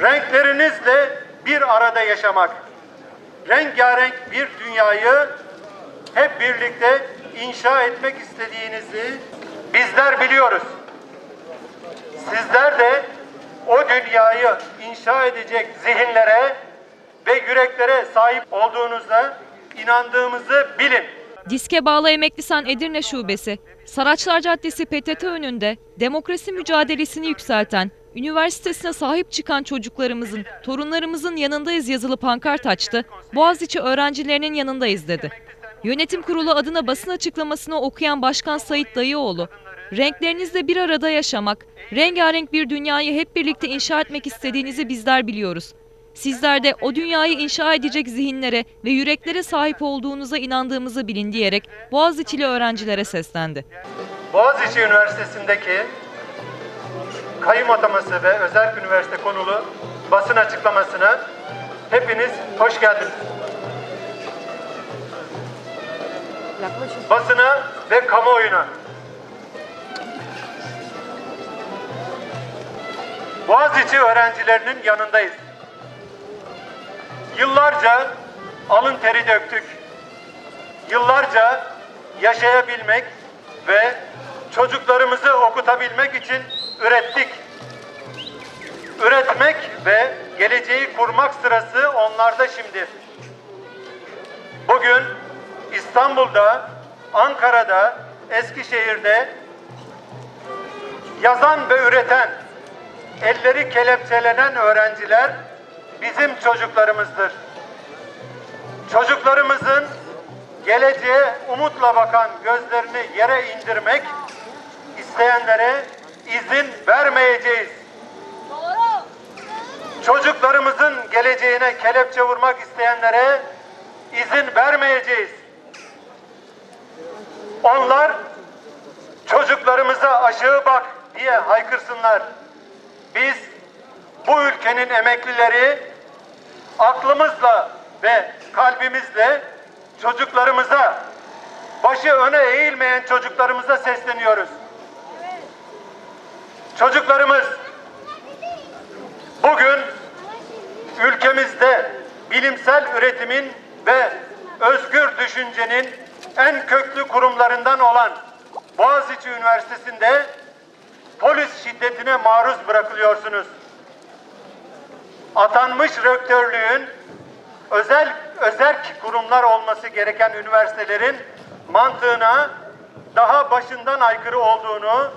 renklerinizle bir arada yaşamak, rengarenk bir dünyayı hep birlikte inşa etmek istediğinizi bizler biliyoruz. Sizler de o dünyayı inşa edecek zihinlere ve yüreklere sahip olduğunuzda inandığımızı bilin. Diske bağlı Emeklisan Edirne Şubesi, Saraçlar Caddesi PTT önünde demokrasi mücadelesini yükselten, üniversitesine sahip çıkan çocuklarımızın, torunlarımızın yanındayız yazılı pankart açtı, Boğaziçi öğrencilerinin yanındayız dedi. Yönetim kurulu adına basın açıklamasını okuyan Başkan Sayit Dayıoğlu, renklerinizle bir arada yaşamak, rengarenk bir dünyayı hep birlikte inşa etmek istediğinizi bizler biliyoruz. Sizler de o dünyayı inşa edecek zihinlere ve yüreklere sahip olduğunuza inandığımızı bilin diyerek Boğaziçi'li öğrencilere seslendi. Boğaziçi Üniversitesi'ndeki kayyum ataması ve özel üniversite konulu basın açıklamasına hepiniz hoş geldiniz. Basına ve kamuoyuna Boğaziçi öğrencilerinin yanındayız. Yıllarca alın teri döktük. Yıllarca yaşayabilmek ve çocuklarımızı okutabilmek için ürettik. Üretmek ve geleceği kurmak sırası onlarda şimdi. Bugün İstanbul'da, Ankara'da, Eskişehir'de yazan ve üreten, elleri kelepçelenen öğrenciler bizim çocuklarımızdır. Çocuklarımızın geleceğe umutla bakan gözlerini yere indirmek isteyenlere izin vermeyeceğiz. Çocuklarımızın geleceğine kelepçe vurmak isteyenlere izin vermeyeceğiz. Onlar çocuklarımıza aşağı bak diye haykırsınlar. Biz bu ülkenin emeklileri aklımızla ve kalbimizle çocuklarımıza, başı öne eğilmeyen çocuklarımıza sesleniyoruz. Çocuklarımız bugün ülkemizde bilimsel üretimin ve özgür düşüncenin en köklü kurumlarından olan Boğaziçi Üniversitesi'nde polis şiddetine maruz bırakılıyorsunuz. Atanmış rektörlüğün özel özerk kurumlar olması gereken üniversitelerin mantığına daha başından aykırı olduğunu,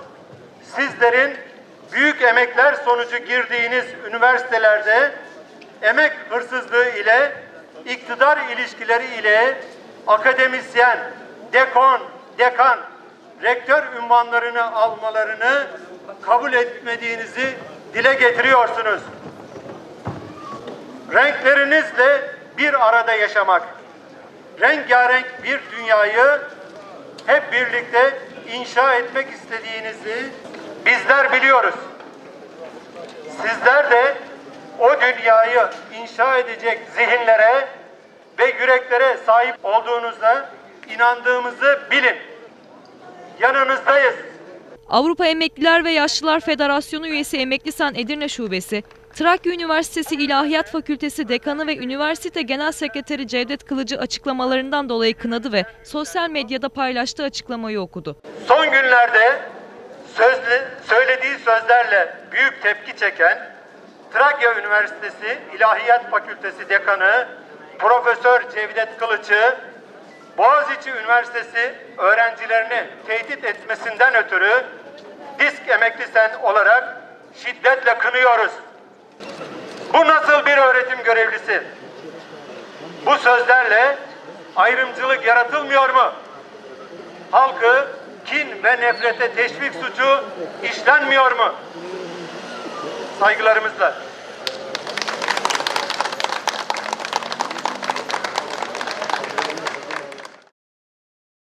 sizlerin büyük emekler sonucu girdiğiniz üniversitelerde emek hırsızlığı ile iktidar ilişkileri ile akademisyen, dekon, dekan, rektör ünvanlarını almalarını kabul etmediğinizi dile getiriyorsunuz. Renklerinizle bir arada yaşamak, rengarenk bir dünyayı hep birlikte inşa etmek istediğinizi bizler biliyoruz. Sizler de o dünyayı inşa edecek zihinlere ve yüreklere sahip olduğunuzda inandığımızı bilin. Yanınızdayız. Avrupa Emekliler ve Yaşlılar Federasyonu üyesi Emeklisan Edirne Şubesi, Trakya Üniversitesi İlahiyat Fakültesi Dekanı ve Üniversite Genel Sekreteri Cevdet Kılıcı açıklamalarından dolayı kınadı ve sosyal medyada paylaştığı açıklamayı okudu. Son günlerde sözlü, söylediği sözlerle büyük tepki çeken Trakya Üniversitesi İlahiyat Fakültesi Dekanı Profesör Cevdet Kılıç'ı Boğaziçi Üniversitesi öğrencilerini tehdit etmesinden ötürü disk emekli sen olarak şiddetle kınıyoruz. Bu nasıl bir öğretim görevlisi? Bu sözlerle ayrımcılık yaratılmıyor mu? halkı kin ve nefrete teşvik suçu işlenmiyor mu? Saygılarımızla.